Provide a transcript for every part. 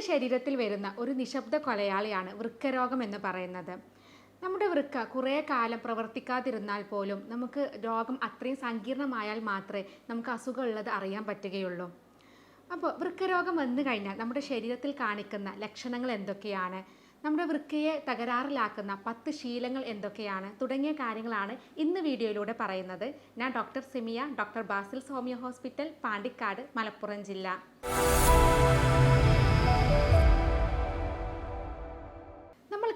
നമ്മുടെ ശരീരത്തിൽ വരുന്ന ഒരു നിശബ്ദ കൊലയാളിയാണ് വൃക്കരോഗം എന്ന് പറയുന്നത്. നമ്മുടെ വൃക്ക കുറേ കാലം പ്രവർത്തിക്കാതിരുന്നാൽ പോലും നമുക്ക് രോഗം അത്രയും സങ്കീർണമായാൽ മാത്രമേ നമുക്ക് അസുഖമുള്ളത് അറിയാൻ പറ്റുകയുള്ളൂ. അപ്പോൾ വൃക്കരോഗം വന്നു കഴിഞ്ഞാൽ നമ്മുടെ ശരീരത്തിൽ കാണിക്കുന്ന ലക്ഷണങ്ങൾ എന്തൊക്കെയാണ്? നമ്മുടെ വൃക്കയെ തകരാറിലാക്കുന്ന പത്ത് ശീലങ്ങൾ എന്തൊക്കെയാണ്? തുടങ്ങിയ കാര്യങ്ങളാണ് ഇന്ന് വീഡിയോയിലൂടെ പറയുന്നത്. ഞാൻ doctor Simiya doctor Basil Somiya hospital Pandikkad Malappuram ജില്ല.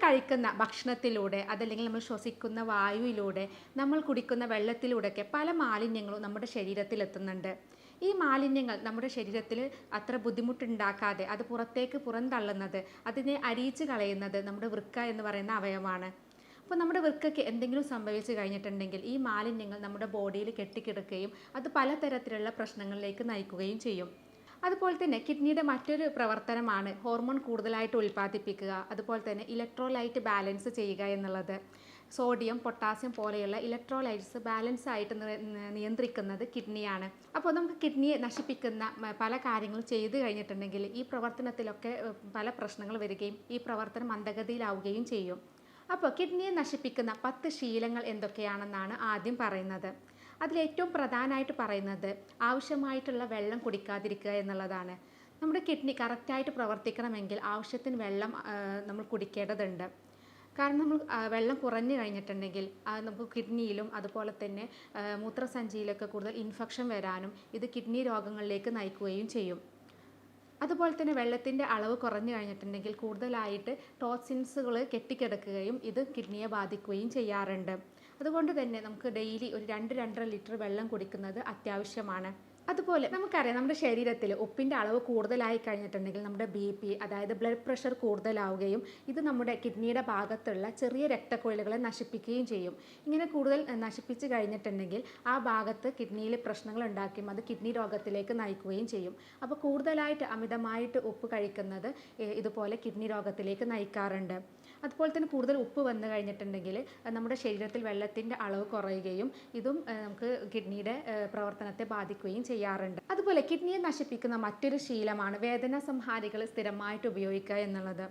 കഴിക്കുന്ന ഭക്ഷണത്തിലൂടെ അതല്ലെങ്കിൽ നമ്മൾ ശ്വസിക്കുന്ന വായുവിലൂടെ നമ്മൾ കുടിക്കുന്ന വെള്ളത്തിലൂടെയൊക്കെ പല മാലിന്യങ്ങളും നമ്മുടെ ശരീരത്തിൽ എത്തുന്നുണ്ട്. ഈ മാലിന്യങ്ങൾ നമ്മുടെ ശരീരത്തിൽ അത്ര ബുദ്ധിമുട്ടുണ്ടാക്കാതെ അത് പുറത്തേക്ക് പുറന്തള്ളുന്നത് അതിനെ അരിയിച്ച് കളയുന്നത് നമ്മുടെ വൃക്ക എന്ന് പറയുന്ന അവയവമാണ്. അപ്പോൾ നമ്മുടെ വൃക്കയ്ക്ക് എന്തെങ്കിലും സംഭവിച്ചു കഴിഞ്ഞിട്ടുണ്ടെങ്കിൽ ഈ മാലിന്യങ്ങൾ നമ്മുടെ ബോഡിയിൽ കെട്ടിക്കിടക്കുകയും അത് പലതരത്തിലുള്ള പ്രശ്നങ്ങളിലേക്ക് നയിക്കുകയും ചെയ്യും. അതുപോലെ തന്നെ കിഡ്നിയുടെ മറ്റൊരു പ്രവർത്തനമാണ് ഹോർമോൺ കൂടുതലായിട്ട് ഉൽപ്പാദിപ്പിക്കുക അതുപോലെ തന്നെ ഇലക്ട്രോലൈറ്റ് ബാലൻസ് ചെയ്യുക എന്നുള്ളത്. സോഡിയം പൊട്ടാസ്യം പോലെയുള്ള ഇലക്ട്രോലൈറ്റ്സ് ബാലൻസ് ആയിട്ട് നിയന്ത്രിക്കുന്നത് കിഡ്നിയാണ്. അപ്പോൾ നമുക്ക് കിഡ്നിയെ നശിപ്പിക്കുന്ന പല കാര്യങ്ങളും ചെയ്തു കഴിഞ്ഞിട്ടുണ്ടെങ്കിൽ ഈ പ്രവർത്തനത്തിലൊക്കെ പല പ്രശ്നങ്ങൾ വരികയും ഈ പ്രവർത്തനം മന്ദഗതിയിലാവുകയും ചെയ്യും. അപ്പോൾ കിഡ്നിയെ നശിപ്പിക്കുന്ന പത്ത് ശീലങ്ങൾ എന്തൊക്കെയാണെന്നാണ് ആദ്യം പറയുന്നത്. അതിലേറ്റവും പ്രധാനമായിട്ട് പറയുന്നത് ആവശ്യമായിട്ടുള്ള വെള്ളം കുടിക്കാതിരിക്കുക എന്നുള്ളതാണ്. നമ്മുടെ കിഡ്നി കറക്റ്റായിട്ട് പ്രവർത്തിക്കണമെങ്കിൽ ആവശ്യത്തിന് വെള്ളം നമ്മൾ കുടിക്കേണ്ടതുണ്ട്. കാരണം നമ്മൾ വെള്ളം കുറഞ്ഞു കഴിഞ്ഞിട്ടുണ്ടെങ്കിൽ നമുക്ക് കിഡ്നിയിലും അതുപോലെ തന്നെ മൂത്രസഞ്ചിയിലൊക്കെ കൂടുതൽ ഇൻഫെക്ഷൻ വരാനും ഇത് കിഡ്നി രോഗങ്ങളിലേക്ക് നയിക്കുകയും ചെയ്യും. അതുപോലെ തന്നെ വെള്ളത്തിന്റെ അളവ് കുറഞ്ഞു കഴിഞ്ഞിട്ടുണ്ടെങ്കിൽ കൂടുതലായിട്ട് ടോക്സിൻസുകൾ കെട്ടിക്കിടക്കുകയും ഇത് കിഡ്നിയെ ബാധിക്കുകയും ചെയ്യാറുണ്ട്. അതുകൊണ്ട് തന്നെ നമുക്ക് ഡെയിലി ഒരു രണ്ട് രണ്ടര ലിറ്റർ വെള്ളം കുടിക്കുന്നത് അത്യാവശ്യമാണ്. അതുപോലെ നമുക്കറിയാം നമ്മുടെ ശരീരത്തിൽ ഉപ്പിന്റെ അളവ് കൂടുതലായി കഴിഞ്ഞിട്ടുണ്ടെങ്കിൽ നമ്മുടെ ബി പി അതായത് ബ്ലഡ് പ്രഷർ കൂടുതലാവുകയും ഇത് നമ്മുടെ കിഡ്നിയുടെ ഭാഗത്തുള്ള ചെറിയ രക്തക്കുഴലുകളെ നശിപ്പിക്കുകയും ചെയ്യും. ഇങ്ങനെ കൂടുതൽ നശിപ്പിച്ച് കഴിഞ്ഞിട്ടുണ്ടെങ്കിൽ ആ ഭാഗത്ത് കിഡ്നിയിൽ പ്രശ്നങ്ങൾ ഉണ്ടാക്കുകയും അത് കിഡ്നി രോഗത്തിലേക്ക് നയിക്കുകയും ചെയ്യും. അപ്പോൾ കൂടുതലായിട്ട് അമിതമായിട്ട് ഉപ്പ് കഴിക്കുന്നത് ഇതുപോലെ കിഡ്നി രോഗത്തിലേക്ക് നയിക്കാറുണ്ട്. അതുപോലെ തന്നെ കൂടുതൽ ഉപ്പ് വന്നു കഴിഞ്ഞിട്ടുണ്ടെങ്കിൽ നമ്മുടെ ശരീരത്തിൽ വെള്ളത്തിന്റെ അളവ് കുറയുകയും ഇതും നമുക്ക് കിഡ്നിയുടെ പ്രവർത്തനത്തെ ബാധിക്കുകയും ചെയ്യാറുണ്ട്. അതുപോലെ കിഡ്നിയെ നശിപ്പിക്കുന്ന മറ്റൊരു ശീലമാണ് വേദന സംഹാരികൾ സ്ഥിരമായിട്ട് ഉപയോഗിക്കുക എന്നുള്ളത്.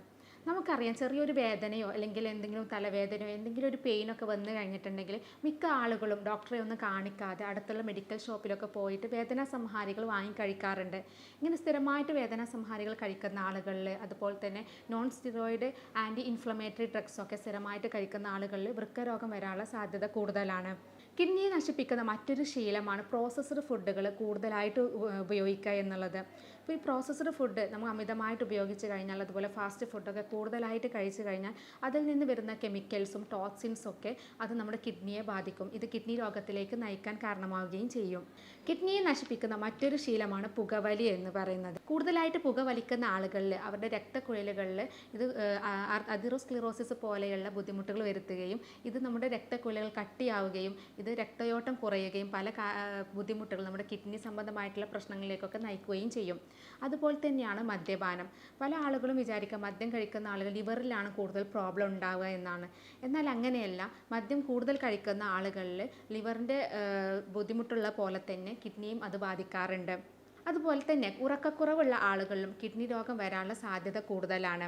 നമുക്കറിയാം ചെറിയൊരു വേദനയോ അല്ലെങ്കിൽ എന്തെങ്കിലും തലവേദനയോ എന്തെങ്കിലും ഒരു പെയിനൊക്കെ വന്നു കഴിഞ്ഞിട്ടുണ്ടെങ്കിൽ മിക്ക ആളുകളും ഡോക്ടറെ ഒന്നും കാണിക്കാതെ അടുത്തുള്ള മെഡിക്കൽ ഷോപ്പിലൊക്കെ പോയിട്ട് വേദനാ സംഹാരികൾ വാങ്ങി കഴിക്കാറുണ്ട്. ഇങ്ങനെ സ്ഥിരമായിട്ട് വേദനാ സംഹാരികൾ കഴിക്കുന്ന ആളുകളിൽ അതുപോലെ തന്നെ നോൺ സ്റ്റിറോയിഡ് ആന്റി ഇൻഫ്ലമേറ്ററി ഡ്രഗ്സൊക്കെ സ്ഥിരമായിട്ട് കഴിക്കുന്ന ആളുകളിൽ വൃക്കരോഗം വരാനുള്ള സാധ്യത കൂടുതലാണ്. കിഡ്നിയെ നശിപ്പിക്കുന്ന മറ്റൊരു ശീലമാണ് പ്രോസസ്ഡ് ഫുഡുകൾ കൂടുതലായിട്ട് ഉപയോഗിക്കുക എന്നുള്ളത്. അപ്പോൾ ഈ പ്രോസസ്ഡ് ഫുഡ് നമ്മൾ അമിതമായിട്ട് ഉപയോഗിച്ച് കഴിഞ്ഞാൽ അതുപോലെ ഫാസ്റ്റ് ഫുഡൊക്കെ കൂടുതലായിട്ട് കഴിച്ചു കഴിഞ്ഞാൽ അതിൽ നിന്ന് വരുന്ന കെമിക്കൽസും ടോക്സിൻസും ഒക്കെ അത് നമ്മുടെ കിഡ്നിയെ ബാധിക്കും. ഇത് കിഡ്നി രോഗത്തിലേക്ക് നയിക്കാൻ കാരണമാവുകയും ചെയ്യും. കിഡ്നിയെ നശിപ്പിക്കുന്ന മറ്റൊരു ശീലമാണ് പുകവലി എന്ന് പറയുന്നത്. കൂടുതലായിട്ട് പുകവലിക്കുന്ന ആളുകളിൽ അവരുടെ രക്തക്കുഴലുകളിൽ ഇത് അതിറോസ്ക്ലിറോസിസ് പോലെയുള്ള ബുദ്ധിമുട്ടുകൾ വരുത്തുകയും ഇത് നമ്മുടെ രക്തക്കുഴലുകൾ കട്ടിയാവുകയും ഇത് രക്തയോട്ടം കുറയുകയും പല ബുദ്ധിമുട്ടുകൾ നമ്മുടെ കിഡ്നി സംബന്ധമായിട്ടുള്ള പ്രശ്നങ്ങളിലേക്കൊക്കെ നയിക്കുകയും ചെയ്യും. അതുപോലെ തന്നെയാണ് മദ്യപാനം. പല ആളുകളും വിചാരിക്കുക മദ്യം കഴിക്കുന്ന ആളുകൾ ലിവറിലാണ് കൂടുതൽ പ്രോബ്ലം ഉണ്ടാവുക എന്നാണ്. എന്നാൽ അങ്ങനെയല്ല. മദ്യം കൂടുതൽ കഴിക്കുന്ന ആളുകളിൽ ലിവറിന്റെ ബുദ്ധിമുട്ടുള്ള പോലെ തന്നെ കിഡ്നിയും അത് ബാധിക്കാറുണ്ട്. അതുപോലെ തന്നെ ഉറക്കക്കുറവുള്ള ആളുകളിലും കിഡ്നി രോഗം വരാനുള്ള സാധ്യത കൂടുതലാണ്.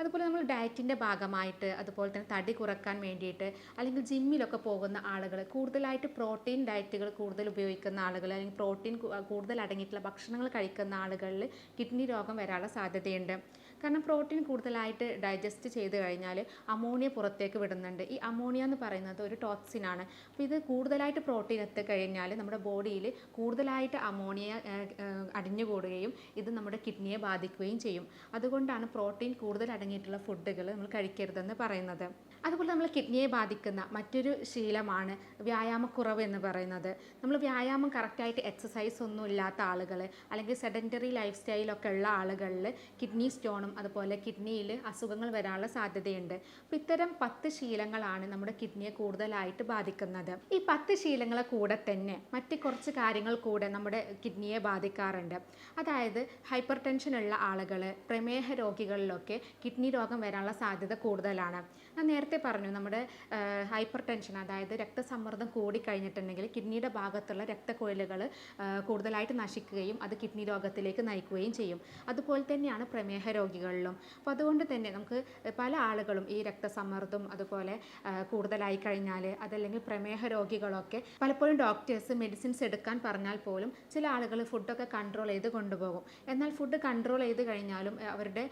അതുപോലെ നമ്മൾ ഡയറ്റിന്റെ ഭാഗമായിട്ട് അതുപോലെ തന്നെ തടി കുറയ്ക്കാൻ വേണ്ടിയിട്ട് അല്ലെങ്കിൽ ജിമ്മിലൊക്കെ പോകുന്ന ആളുകൾ കൂടുതലായിട്ട് പ്രോട്ടീൻ ഡയറ്റുകൾ കൂടുതൽ ഉപയോഗിക്കുന്ന ആളുകൾ അല്ലെങ്കിൽ പ്രോട്ടീൻ കൂടുതൽ അടങ്ങിയിട്ടുള്ള ഭക്ഷണങ്ങൾ കഴിക്കുന്ന ആളുകളിൽ കിഡ്നി രോഗം വരാനുള്ള സാധ്യതയുണ്ട്. കാരണം പ്രോട്ടീൻ കൂടുതലായിട്ട് ഡൈജസ്റ്റ് ചെയ്ത് കഴിഞ്ഞാൽ അമോണിയ പുറത്തേക്ക് വിടുന്നുണ്ട്. ഈ അമോണിയ എന്ന് പറയുന്നത് ഒരു ടോക്സിനാണ് അപ്പോൾ ഇത് കൂടുതലായിട്ട് പ്രോട്ടീൻ എത്തിക്കഴിഞ്ഞാൽ നമ്മുടെ ബോഡിയിൽ കൂടുതലായിട്ട് അമോണിയ അടിഞ്ഞു കൂടുകയും അടിഞ്ഞുകൂടുകയും ഇത് നമ്മുടെ കിഡ്നിയെ ബാധിക്കുകയും ചെയ്യും. അതുകൊണ്ടാണ് പ്രോട്ടീൻ കൂടുതൽ അടങ്ങിയിട്ടുള്ള ഫുഡുകൾ നമ്മൾ കഴിക്കരുതെന്ന് പറയുന്നത്. അതുപോലെ നമ്മൾ കിഡ്നിയെ ബാധിക്കുന്ന മറ്റൊരു ശീലമാണ് വ്യായാമക്കുറവ് എന്ന് പറയുന്നത്. നമ്മൾ വ്യായാമം കറക്റ്റായിട്ട് എക്സസൈസ് ഒന്നും ഇല്ലാത്ത ആളുകൾ അല്ലെങ്കിൽ സെഡന്ററി ലൈഫ് സ്റ്റൈലൊക്കെ ഉള്ള ആളുകളിൽ കിഡ്നി സ്റ്റോണും അതുപോലെ കിഡ്നിയിൽ അസുഖങ്ങൾ വരാനുള്ള സാധ്യതയുണ്ട്. അപ്പോൾ ഇത്തരം പത്ത് ശീലങ്ങളാണ് നമ്മുടെ കിഡ്നിയെ കൂടുതലായിട്ട് ബാധിക്കുന്നത്. ഈ പത്ത് ശീലങ്ങളെ കൂടെ തന്നെ മറ്റ് കുറച്ച് കാര്യങ്ങൾ കൂടെ നമ്മുടെ കിഡ്നിയെ ബാധിക്കാറുണ്ട്. അതായത് ഹൈപ്പർ ടെൻഷൻ ഉള്ള ആളുകൾ പ്രമേഹ രോഗികളിലൊക്കെ കിഡ്നി കിഡ്നി രോഗം വരാനുള്ള സാധ്യത കൂടുതലാണ്. ഞാൻ നേരത്തെ പറഞ്ഞു നമ്മുടെ ഹൈപ്പർ ടെൻഷൻ അതായത് രക്തസമ്മർദ്ദം കൂടിക്കഴിഞ്ഞിട്ടുണ്ടെങ്കിൽ കിഡ്നിയുടെ ഭാഗത്തുള്ള രക്തക്കൊഴലുകൾ കൂടുതലായിട്ട് നശിക്കുകയും അത് കിഡ്നി രോഗത്തിലേക്ക് നയിക്കുകയും ചെയ്യും. അതുപോലെ തന്നെയാണ് പ്രമേഹ രോഗികളിലും. അപ്പോൾ അതുകൊണ്ട് തന്നെ നമുക്ക് പല ആളുകളും ഈ രക്തസമ്മർദ്ദം അതുപോലെ കൂടുതലായി കഴിഞ്ഞാൽ അതല്ലെങ്കിൽ പ്രമേഹ രോഗികളൊക്കെ പലപ്പോഴും ഡോക്ടേഴ്സ് മെഡിസിൻസ് എടുക്കാൻ പറഞ്ഞാൽ പോലും ചില ആളുകൾ ഫുഡൊക്കെ കൺട്രോൾ ചെയ്ത് കൊണ്ടുപോകും. എന്നാൽ ഫുഡ് കൺട്രോൾ ചെയ്ത് കഴിഞ്ഞാലും അവരുടെ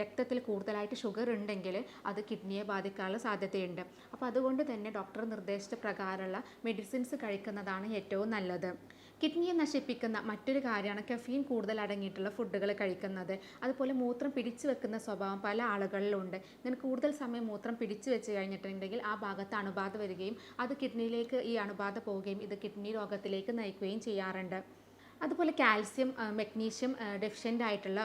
രക്തത്തിൽ കൂടുതലായിട്ട് ഷുഗർ ഉണ്ടെങ്കിൽ അത് കിഡ്നിയെ ബാധിക്കാനുള്ള സാധ്യതയുണ്ട്. അപ്പോൾ അതുകൊണ്ട് തന്നെ ഡോക്ടർ നിർദ്ദേശിച്ച പ്രകാരമുള്ള മെഡിസിൻസ് കഴിക്കുന്നതാണ് ഏറ്റവും നല്ലത്. കിഡ്നിയെ നശിപ്പിക്കുന്ന മറ്റൊരു കാര്യമാണ് കഫീൻ കൂടുതൽ അടങ്ങിയിട്ടുള്ള ഫുഡുകൾ കഴിക്കുന്നത്. അതുപോലെ മൂത്രം പിടിച്ചു വെക്കുന്ന സ്വഭാവം പല ആളുകളിലുണ്ട്. ഇങ്ങനെ കൂടുതൽ സമയം മൂത്രം പിടിച്ചു വെച്ച് കഴിഞ്ഞിട്ടുണ്ടെങ്കിൽ ആ ഭാഗത്ത് അണുബാധ വരികയും അത് കിഡ്നിയിലേക്ക് ഈ അണുബാധ പോവുകയും ഇത് കിഡ്നി രോഗത്തിലേക്ക് നയിക്കുകയും ചെയ്യാറുണ്ട്. അതുപോലെ കാൽസ്യം മെഗ്നീഷ്യം ഡെഫിഷ്യന്റ് ആയിട്ടുള്ള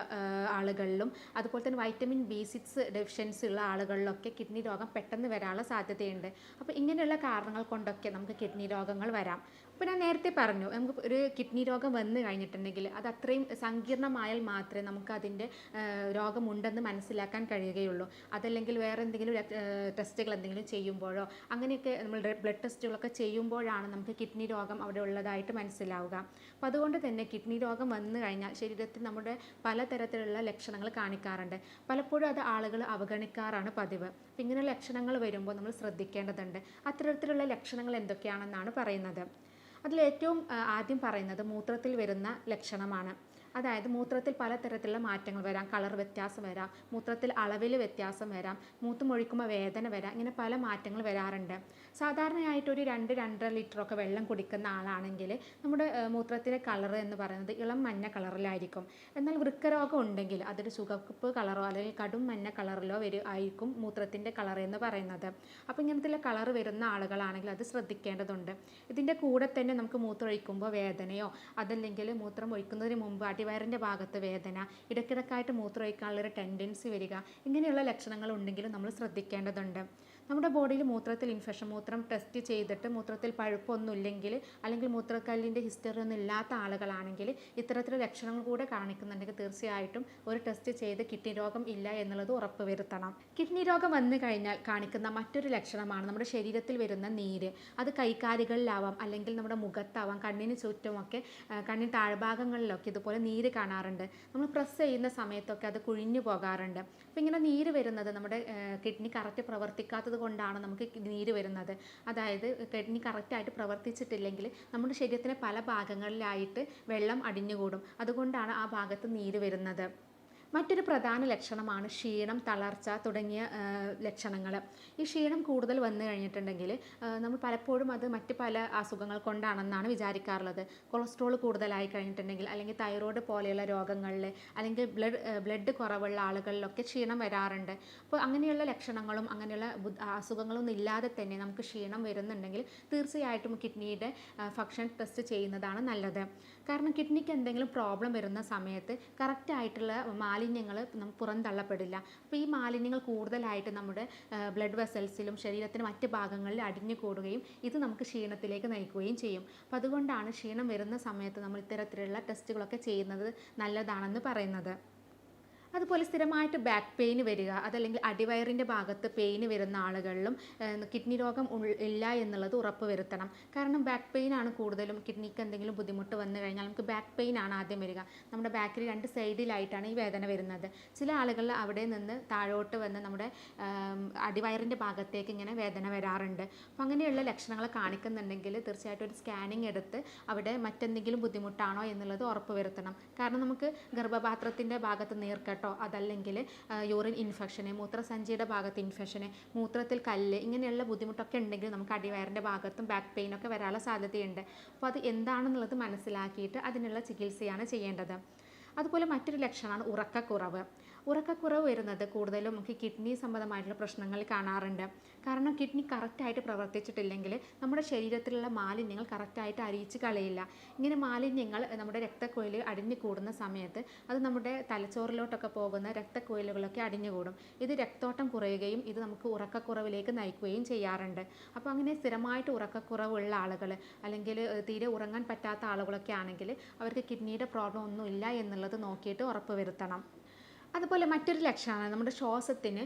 ആളുകളിലും അതുപോലെ തന്നെ വൈറ്റമിൻ ബി സിക്സ് ഡെഫിഷ്യൻസി ഉള്ള ആളുകളിലൊക്കെ കിഡ്നി രോഗം പെട്ടെന്ന് വരാനുള്ള സാധ്യതയുണ്ട്. അപ്പോൾ ഇങ്ങനെയുള്ള കാരണങ്ങൾ കൊണ്ടൊക്കെ നമുക്ക് കിഡ്നി രോഗങ്ങൾ വരാം. അപ്പോൾ ഞാൻ നേരത്തെ പറഞ്ഞു നമുക്ക് ഒരു കിഡ്നി രോഗം വന്നു കഴിഞ്ഞിട്ടുണ്ടെങ്കിൽ അത് അത്രയും സങ്കീർണമായാൽ മാത്രമേ നമുക്ക് അതിന്റെ രോഗമുണ്ടെന്ന് മനസ്സിലാക്കാൻ കഴിയുകയുള്ളൂ. അതല്ലെങ്കിൽ വേറെ എന്തെങ്കിലും ടെസ്റ്റുകൾ എന്തെങ്കിലും ചെയ്യുമ്പോഴോ അങ്ങനെയൊക്കെ നമ്മൾ ബ്ലഡ് ടെസ്റ്റുകളൊക്കെ ചെയ്യുമ്പോഴാണ് നമുക്ക് കിഡ്നി രോഗം അവിടെ ഉള്ളതായിട്ട് മനസ്സിലാവുക. അപ്പോൾ അതുകൊണ്ട് തന്നെ കിഡ്നി രോഗം വന്നു കഴിഞ്ഞാൽ ശരീരത്തിൽ നമ്മുടെ പലതരത്തിലുള്ള ലക്ഷണങ്ങൾ കാണിക്കാറുണ്ട്. പലപ്പോഴും അത് ആളുകൾ അവഗണിക്കാറാണ് പതിവ്. അപ്പം ഇങ്ങനെ ലക്ഷണങ്ങൾ വരുമ്പോൾ നമ്മൾ ശ്രദ്ധിക്കേണ്ടതുണ്ട്. അത്തരത്തിലുള്ള ലക്ഷണങ്ങൾ എന്തൊക്കെയാണെന്നാണ് പറയുന്നത്. അതിലേറ്റവും ആദ്യം പറയുന്നത് മൂത്രത്തിൽ വരുന്ന ലക്ഷണമാണ്. അതായത് മൂത്രത്തിൽ പലതരത്തിലുള്ള മാറ്റങ്ങൾ വരാം. കളർ വ്യത്യാസം വരാം. മൂത്രത്തിൽ അളവിൽ വ്യത്യാസം വരാം. മൂത്രം ഒഴിക്കുമ്പോൾ വേദന വരാം. ഇങ്ങനെ പല മാറ്റങ്ങൾ വരാറുണ്ട്. സാധാരണയായിട്ട് ഒരു രണ്ട് രണ്ടര ലിറ്ററൊക്കെ വെള്ളം കുടിക്കുന്ന ആളാണെങ്കിൽ നമ്മുടെ മൂത്രത്തിലെ കളർ എന്ന് പറയുന്നത് ഇളം മഞ്ഞ കളറിലായിരിക്കും. എന്നാൽ വൃക്കരോഗം ഉണ്ടെങ്കിൽ അതൊരു സുഖപ്പ് കളറോ അല്ലെങ്കിൽ കടും മഞ്ഞ കളറിലോ വരും ആയിരിക്കും മൂത്രത്തിന്റെ കളർ എന്ന് പറയുന്നത്. അപ്പോൾ ഇങ്ങനത്തെ കളർ വരുന്ന ആളുകളാണെങ്കിൽ അത് ശ്രദ്ധിക്കേണ്ടതുണ്ട്. ഇതിന്റെ കൂടെ തന്നെ നമുക്ക് മൂത്രം ഒഴിക്കുമ്പോൾ വേദനയോ അതല്ലെങ്കിൽ മൂത്രം ഒഴിക്കുന്നതിന് മുമ്പ് അടിവയറിന്റെ ഭാഗത്ത് വേദന ഇടയ്ക്കിടക്കായിട്ട് മൂത്രമൊഴിക്കാനുള്ളൊരു ടെൻഡൻസി വരിക ഇങ്ങനെയുള്ള ലക്ഷണങ്ങൾ ഉണ്ടെങ്കിലും നമ്മൾ ശ്രദ്ധിക്കേണ്ടതുണ്ട്. നമ്മുടെ ബോഡിയിൽ മൂത്രത്തിൽ ഇൻഫെക്ഷൻ മൂത്രം ടെസ്റ്റ് ചെയ്തിട്ട് മൂത്രത്തിൽ പഴുപ്പൊന്നും ഇല്ലെങ്കിൽ അല്ലെങ്കിൽ മൂത്രക്കല്ലിന്റെ ഹിസ്റ്ററി ഒന്നും ഇല്ലാത്ത ആളുകളാണെങ്കിൽ ഇത്തരത്തിൽ ലക്ഷണങ്ങൾ കൂടെ കാണിക്കുന്നുണ്ടെങ്കിൽ തീർച്ചയായിട്ടും ഒരു ടെസ്റ്റ് ചെയ്ത് കിഡ്നി രോഗം ഇല്ല എന്നുള്ളത് ഉറപ്പ് വരുത്തണം. കിഡ്നി രോഗം വന്നു കഴിഞ്ഞാൽ കാണിക്കുന്ന മറ്റൊരു ലക്ഷണമാണ് നമ്മുടെ ശരീരത്തിൽ വരുന്ന നീര്. അത് കൈകാലുകളിലാവാം അല്ലെങ്കിൽ നമ്മുടെ മുഖത്താവാം കണ്ണിന് ചുറ്റുമൊക്കെ ആ, കണ്ണിൻ താഴ്ഭാഗങ്ങളിലൊക്കെ ഇതുപോലെ നീര് കാണാറുണ്ട്. നമ്മൾ പ്രസ് ചെയ്യുന്ന സമയത്തൊക്കെ അത് കുഴിഞ്ഞു പോകാറുണ്ട്. അപ്പോൾ ഇങ്ങനെ നീര് വരുന്നത് നമ്മുടെ കിഡ്നി കറക്റ്റ് പ്രവർത്തിക്കാത്തത് കൊണ്ടാണ് നമുക്ക് നീര് വരുന്നത്. അതായത് കിഡ്നി കറക്റ്റായിട്ട് പ്രവർത്തിച്ചിട്ടില്ലെങ്കിൽ നമ്മുടെ ശരീരത്തിലെ പല ഭാഗങ്ങളിലായിട്ട് വെള്ളം അടിഞ്ഞുകൂടും. അതുകൊണ്ടാണ് ആ ഭാഗത്ത് നീര് വരുന്നത്. മറ്റൊരു പ്രധാന ലക്ഷണമാണ് ക്ഷീണം തളർച്ച തുടങ്ങിയ ലക്ഷണങ്ങൾ ഈ ക്ഷീണം കൂടുതൽ വന്നു കഴിഞ്ഞിട്ടുണ്ടെങ്കിൽ നമ്മൾ പലപ്പോഴും അത് മറ്റ് പല അസുഖങ്ങൾ കൊണ്ടാണെന്നാണ് വിചാരിക്കാറുള്ളത്. കൊളസ്ട്രോൾ കൂടുതലായി കഴിഞ്ഞിട്ടുണ്ടെങ്കിൽ അല്ലെങ്കിൽ തൈറോയ്ഡ് പോലെയുള്ള രോഗങ്ങളിൽ അല്ലെങ്കിൽ ബ്ലഡ് ബ്ലഡ് കുറവുള്ള ആളുകളിലൊക്കെ ക്ഷീണം വരാറുണ്ട്. അപ്പോൾ അങ്ങനെയുള്ള ലക്ഷണങ്ങളും അങ്ങനെയുള്ള അസുഖങ്ങളൊന്നും ഇല്ലാതെ തന്നെ നമുക്ക് ക്ഷീണം വരുന്നുണ്ടെങ്കിൽ തീർച്ചയായിട്ടും കിഡ്നിയുടെ ഫങ്ഷൻ ടെസ്റ്റ് ചെയ്യുന്നതാണ് നല്ലത്. കാരണം കിഡ്നിക്ക് എന്തെങ്കിലും പ്രോബ്ലം വരുന്ന സമയത്ത് കറക്റ്റായിട്ടുള്ള മാലിന്യങ്ങൾ പുറന്തള്ളപ്പെടില്ല. അപ്പോൾ ഈ മാലിന്യങ്ങൾ കൂടുതലായിട്ട് നമ്മുടെ ബ്ലഡ് വെസൽസിലും ശരീരത്തിന് മറ്റ് ഭാഗങ്ങളിൽ അടിഞ്ഞു കൂടുകയും ഇത് നമുക്ക് ക്ഷീണത്തിലേക്ക് നയിക്കുകയും ചെയ്യും. അപ്പോൾ അതുകൊണ്ടാണ് ക്ഷീണം വരുന്ന സമയത്ത് നമ്മൾ ഇത്തരത്തിലുള്ള ടെസ്റ്റുകളൊക്കെ ചെയ്യുന്നത് നല്ലതാണെന്ന് പറയുന്നത്. അതുപോലെ സ്ഥിരമായിട്ട് ബാക്ക് പെയിൻ വരിക അതല്ലെങ്കിൽ അടിവയറിന്റെ ഭാഗത്ത് പെയിൻ വരുന്ന ആളുകളിലും കിഡ്നി രോഗം ഇല്ല എന്നുള്ളത് ഉറപ്പ് വരുത്തണം. കാരണം ബാക്ക് പെയിൻ ആണ് കൂടുതലും കിഡ്നിക്ക് എന്തെങ്കിലും ബുദ്ധിമുട്ട് വന്നു കഴിഞ്ഞാൽ നമുക്ക് ബാക്ക് പെയിൻ ആണ് ആദ്യം വരിക. നമ്മുടെ ബാക്കിൽ രണ്ട് സൈഡിലായിട്ടാണ് ഈ വേദന വരുന്നത്. ചില ആളുകളിൽ അവിടെ നിന്ന് താഴോട്ട് വന്ന് നമ്മുടെ അടിവയറിന്റെ ഭാഗത്തേക്ക് ഇങ്ങനെ വേദന വരാറുണ്ട്. അപ്പോൾ അങ്ങനെയുള്ള ലക്ഷണങ്ങൾ കാണിക്കുന്നുണ്ടെങ്കിൽ തീർച്ചയായിട്ടും ഒരു സ്കാനിങ് എടുത്ത് അവിടെ മറ്റെന്തെങ്കിലും ബുദ്ധിമുട്ടാണോ എന്നുള്ളത് ഉറപ്പ് വരുത്തണം. കാരണം നമുക്ക് ഗർഭപാത്രത്തിന്റെ ഭാഗത്ത് നീർക്കെട്ടോ അതല്ലെങ്കിൽ യൂറിൻ ഇൻഫെക്ഷന് മൂത്രസഞ്ചിയുടെ ഭാഗത്ത് ഇൻഫെക്ഷന് മൂത്രത്തിൽ കല്ല് ഇങ്ങനെയുള്ള ബുദ്ധിമുട്ടൊക്കെ ഉണ്ടെങ്കിൽ നമുക്ക് അടിവയറിന്റെ ഭാഗത്തും ബാക്ക് പെയിനൊക്കെ വരാനുള്ള സാധ്യതയുണ്ട്. അപ്പോൾ അത് എന്താണെന്നുള്ളത് മനസ്സിലാക്കിയിട്ട് അതിനുള്ള ചികിത്സയാണ് ചെയ്യേണ്ടത്. അതുപോലെ മറ്റൊരു ലക്ഷണമാണ് ഉറക്കക്കുറവ്. ഉറക്കക്കുറവ് വരുന്നത് കൂടുതലും നമുക്ക് കിഡ്നി സംബന്ധമായിട്ടുള്ള പ്രശ്നങ്ങൾ കാണാറുണ്ട്. കാരണം കിഡ്നി കറക്റ്റായിട്ട് പ്രവർത്തിച്ചിട്ടില്ലെങ്കിൽ നമ്മുടെ ശരീരത്തിലുള്ള മാലിന്യങ്ങൾ കറക്റ്റായിട്ട് അരിയിച്ച് കളയില്ല. ഇങ്ങനെ മാലിന്യങ്ങൾ നമ്മുടെ രക്തക്കൊയിൽ അടിഞ്ഞു കൂടുന്ന സമയത്ത് അത് നമ്മുടെ തലച്ചോറിലോട്ടൊക്കെ പോകുന്ന രക്തക്കുഴലുകളൊക്കെ അടിഞ്ഞുകൂടും. ഇത് രക്തോട്ടം കുറയുകയും ഇത് നമുക്ക് ഉറക്കക്കുറവിലേക്ക് നയിക്കുകയും ചെയ്യാറുണ്ട്. അപ്പോൾ അങ്ങനെ സ്ഥിരമായിട്ട് ഉറക്കക്കുറവുള്ള ആളുകൾ അല്ലെങ്കിൽ തീരെ ഉറങ്ങാൻ പറ്റാത്ത ആളുകളൊക്കെ ആണെങ്കിൽ അവർക്ക് കിഡ്നിയുടെ പ്രോബ്ലം ഒന്നുമില്ല എന്നുള്ളത് നോക്കിയിട്ട് ഉറപ്പ് വരുത്തണം. അതുപോലെ മറ്റൊരു ലക്ഷണമാണ് നമ്മുടെ ശ്വാസത്തിന്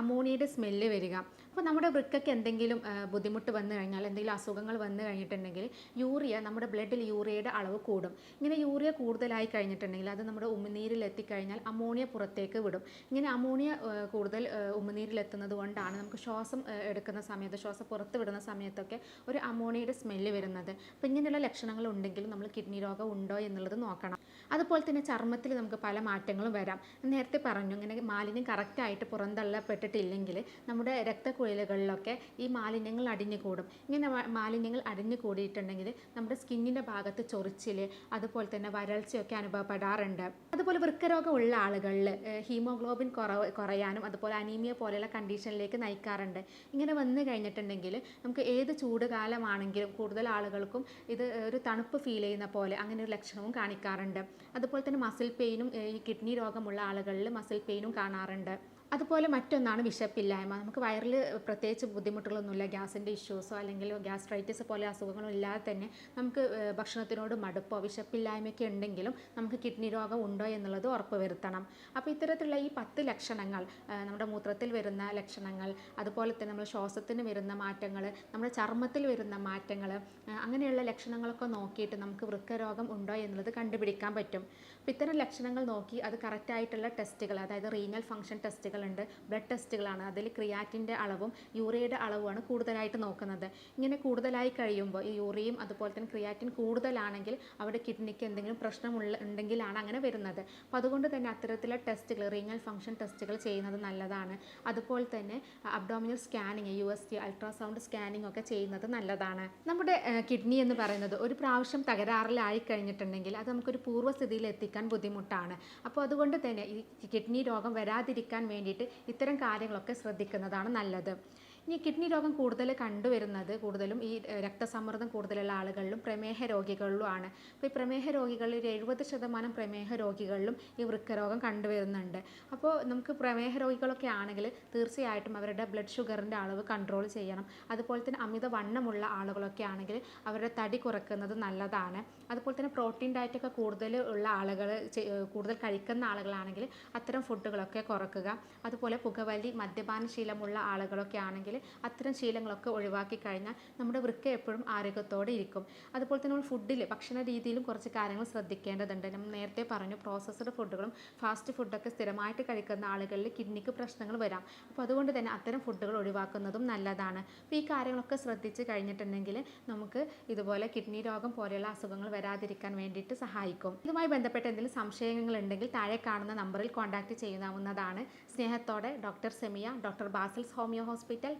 അമോണിയയുടെ സ്മെല്ല് വരിക. അപ്പോൾ നമ്മുടെ വൃക്കയ്ക്ക് എന്തെങ്കിലും ബുദ്ധിമുട്ട് വന്നു കഴിഞ്ഞാൽ എന്തെങ്കിലും അസുഖങ്ങൾ വന്നു കഴിഞ്ഞിട്ടുണ്ടെങ്കിൽ യൂറിയ നമ്മുടെ ബ്ലഡിൽ യൂറിയയുടെ അളവ് കൂടും. ഇങ്ങനെ യൂറിയ കൂടുതലായി കഴിഞ്ഞിട്ടുണ്ടെങ്കിൽ അത് നമ്മുടെ ഉമിനീരിൽ എത്തിക്കഴിഞ്ഞാൽ അമോണിയ പുറത്തേക്ക് വിടും. ഇങ്ങനെ അമോണിയ കൂടുതൽ ഉമിനീരിലെത്തുന്നത് കൊണ്ടാണ് നമുക്ക് ശ്വാസം എടുക്കുന്ന സമയത്ത് ശ്വാസം പുറത്ത് വിടുന്ന സമയത്തൊക്കെ ഒരു അമോണിയയുടെ സ്മെല്ല് വരുന്നത്. അപ്പോൾ ഇങ്ങനെയുള്ള ലക്ഷണങ്ങൾ ഉണ്ടെങ്കിലും നമ്മൾ കിഡ്നി രോഗം ഉണ്ടോ എന്നുള്ളത് നോക്കണം. അതുപോലെ തന്നെ ചർമ്മത്തിൽ നമുക്ക് പല മാറ്റങ്ങളും വരാം. നേരത്തെ പറഞ്ഞു ഇങ്ങനെ മാലിന്യം കറക്റ്റായിട്ട് പുറന്തള്ളപ്പെട്ടിട്ടില്ലെങ്കിൽ നമ്മുടെ രക്തക്കുഴലുകളിലൊക്കെ ഈ മാലിന്യങ്ങൾ അടിഞ്ഞു കൂടും ഇങ്ങനെ മാലിന്യങ്ങൾ അടിഞ്ഞു കൂടിയിട്ടുണ്ടെങ്കിൽ നമ്മുടെ സ്കിന്നിന്റെ ഭാഗത്ത് ചൊറിച്ചിൽ അതുപോലെ തന്നെ വരൾച്ചയൊക്കെ അനുഭവപ്പെടാറുണ്ട്. അതുപോലെ വൃക്കരോഗം ഉള്ള ആളുകളിൽ ഹീമോഗ്ലോബിൻ കുറവ് കുറയാനും അതുപോലെ അനീമിയ പോലെയുള്ള കണ്ടീഷനിലേക്ക് നയിക്കാറുണ്ട്. ഇങ്ങനെ വന്നു കഴിഞ്ഞിട്ടുണ്ടെങ്കിൽ നമുക്ക് ഏത് ചൂട് കാലമാണെങ്കിലും കൂടുതൽ ആളുകൾക്കും ഇത് ഒരു തണുപ്പ് ഫീൽ ചെയ്യുന്ന പോലെ അങ്ങനെ ഒരു ലക്ഷണവും കാണിക്കാറുണ്ട്. അതുപോലെ തന്നെ മസിൽ പെയിനും ഈ കിഡ്നി രോഗമുള്ള ആളുകളിൽ മസിൽ പെയിനും കാണാറുണ്ട്. അതുപോലെ മറ്റൊന്നാണ് വിശപ്പില്ലായ്മ. നമുക്ക് വയറിൽ പ്രത്യേകിച്ച് ബുദ്ധിമുട്ടുകളൊന്നുമില്ല. ഗ്യാസിന്റെ ഇഷ്യൂസോ അല്ലെങ്കിൽ ഗ്യാസ്ട്രൈറ്റിസ് പോലെ അസുഖങ്ങളോ ഇല്ലാതെ തന്നെ നമുക്ക് ഭക്ഷണത്തിനോട് മടുപ്പോ വിശപ്പില്ലായ്മയൊക്കെ ഉണ്ടെങ്കിലും നമുക്ക് കിഡ്നി രോഗം ഉണ്ടോ എന്നുള്ളത് ഉറപ്പ് വരുത്തണം. അപ്പോൾ ഇത്തരത്തിലുള്ള ഈ പത്ത് ലക്ഷണങ്ങൾ നമ്മുടെ മൂത്രത്തിൽ വരുന്ന ലക്ഷണങ്ങൾ അതുപോലെ തന്നെ നമ്മൾ ശ്വാസത്തിന് വരുന്ന മാറ്റങ്ങൾ നമ്മുടെ ചർമ്മത്തിൽ വരുന്ന മാറ്റങ്ങൾ അങ്ങനെയുള്ള ലക്ഷണങ്ങളൊക്കെ നോക്കിയിട്ട് നമുക്ക് വൃക്കരോഗം ഉണ്ടോ എന്നുള്ളത് കണ്ടുപിടിക്കാൻ പറ്റും. അപ്പോൾ ഇത്തരം ലക്ഷണങ്ങൾ നോക്കി അത് കറക്റ്റായിട്ടുള്ള ടെസ്റ്റുകൾ അതായത് റീനൽ ഫംഗ്ഷൻ ടെസ്റ്റുകളുണ്ട് ബ്ലഡ് ടെസ്റ്റുകളാണ്. അതിൽ ക്രിയാറ്റിന്റെ അളവും യൂറിയയുടെ അളവുമാണ് കൂടുതലായിട്ട് നോക്കുന്നത്. ഇങ്ങനെ കൂടുതലായി കഴിയുമ്പോൾ ഈ യൂറിയയും അതുപോലെ തന്നെ ക്രിയാറ്റിൻ കൂടുതലാണെങ്കിൽ അവിടെ കിഡ്നിക്ക് എന്തെങ്കിലും പ്രശ്നമുള്ള ഉണ്ടെങ്കിലാണ് അങ്ങനെ വരുന്നത്. അപ്പോൾ അതുകൊണ്ട് തന്നെ അത്തരത്തിലുള്ള ടെസ്റ്റുകൾ റീനൽ ഫംഗ്ഷൻ ടെസ്റ്റുകൾ ചെയ്യുന്നത് നല്ലതാണ്. അതുപോലെ തന്നെ abdominal scanning U S T ultrasound scanning ഒക്കെ ചെയ്യുന്നത് നല്ലതാണ്. നമ്മുടെ കിഡ്നി എന്ന് പറയുന്നത് ഒരു പ്രാവശ്യം തകരാറിലായി കഴിഞ്ഞിട്ടുണ്ടെങ്കിൽ അത് നമുക്കൊരു പൂർവസ്ഥിതിയിൽ എത്തിക്കാൻ ബുദ്ധിമുട്ടാണ്. അപ്പോൾ അതുകൊണ്ട് തന്നെ ഈ കിഡ്നി രോഗം വരാതിരിക്കാൻ വേണ്ടിയിട്ട് ഇത്തരം കാര്യങ്ങളൊക്കെ ശ്രദ്ധിക്കുന്നതാണ് നല്ലത്. ഇനി കിഡ്നി രോഗം കൂടുതൽ കണ്ടുവരുന്നത് കൂടുതലും ഈ രക്തസമ്മർദ്ദം കൂടുതലുള്ള ആളുകളിലും പ്രമേഹ രോഗികളിലുമാണ്. അപ്പോൾ ഈ പ്രമേഹ രോഗികളിൽ എഴുപത് ശതമാനം പ്രമേഹ രോഗികളിലും ഈ വൃക്കരോഗം കണ്ടുവരുന്നുണ്ട്. അപ്പോൾ നമുക്ക് പ്രമേഹ രോഗികളൊക്കെ ആണെങ്കിൽ തീർച്ചയായിട്ടും അവരുടെ ബ്ലഡ് ഷുഗറിന്റെ അളവ് കൺട്രോൾ ചെയ്യണം. അതുപോലെ തന്നെ അമിത വണ്ണമുള്ള ആളുകളൊക്കെ ആണെങ്കിൽ അവരുടെ തടി കുറയ്ക്കുന്നത് നല്ലതാണ്. അതുപോലെ തന്നെ പ്രോട്ടീൻ ഡയറ്റൊക്കെ കൂടുതൽ ഉള്ള ആളുകൾ കൂടുതൽ കഴിക്കുന്ന ആളുകളാണെങ്കിൽ അത്തരം ഫുഡുകളൊക്കെ കുറക്കുക. അതുപോലെ പുകവലി മദ്യപാന ശീലമുള്ള ആളുകളൊക്കെ ആണെങ്കിൽ അത്തരം ശീലങ്ങളൊക്കെ ഒഴിവാക്കി കഴിഞ്ഞാൽ നമ്മുടെ വൃക്ക എപ്പോഴും ആരോഗ്യത്തോടെ ഇരിക്കും. അതുപോലെ തന്നെ നമ്മൾ ഫുഡിൽ ഭക്ഷണ രീതിയിലും കുറച്ച് കാര്യങ്ങൾ ശ്രദ്ധിക്കേണ്ടതുണ്ട്. നമ്മൾ നേരത്തെ പറഞ്ഞു പ്രോസസ്ഡ് ഫുഡുകളും ഫാസ്റ്റ് ഫുഡൊക്കെ സ്ഥിരമായിട്ട് കഴിക്കുന്ന ആളുകളിൽ കിഡ്നിക്ക് പ്രശ്നങ്ങൾ വരാം. അപ്പോൾ അതുകൊണ്ട് തന്നെ അത്തരം ഫുഡുകൾ ഒഴിവാക്കുന്നതും നല്ലതാണ്. അപ്പോൾ ഈ കാര്യങ്ങളൊക്കെ ശ്രദ്ധിച്ച് കഴിഞ്ഞിട്ടുണ്ടെങ്കിൽ നമുക്ക് ഇതുപോലെ കിഡ്നി രോഗം പോലെയുള്ള അസുഖങ്ങൾ വരാതിരിക്കാൻ വേണ്ടിയിട്ട് സഹായിക്കും. ഇതുമായി ബന്ധപ്പെട്ട എന്തെങ്കിലും സംശയങ്ങൾ ഉണ്ടെങ്കിൽ താഴെ കാണുന്ന നമ്പറിൽ കോൺടാക്റ്റ് ചെയ്യാവുന്നതാണ് സ്നേഹത്തോടെ doctor Semiya doctor Basil's homoeo hospital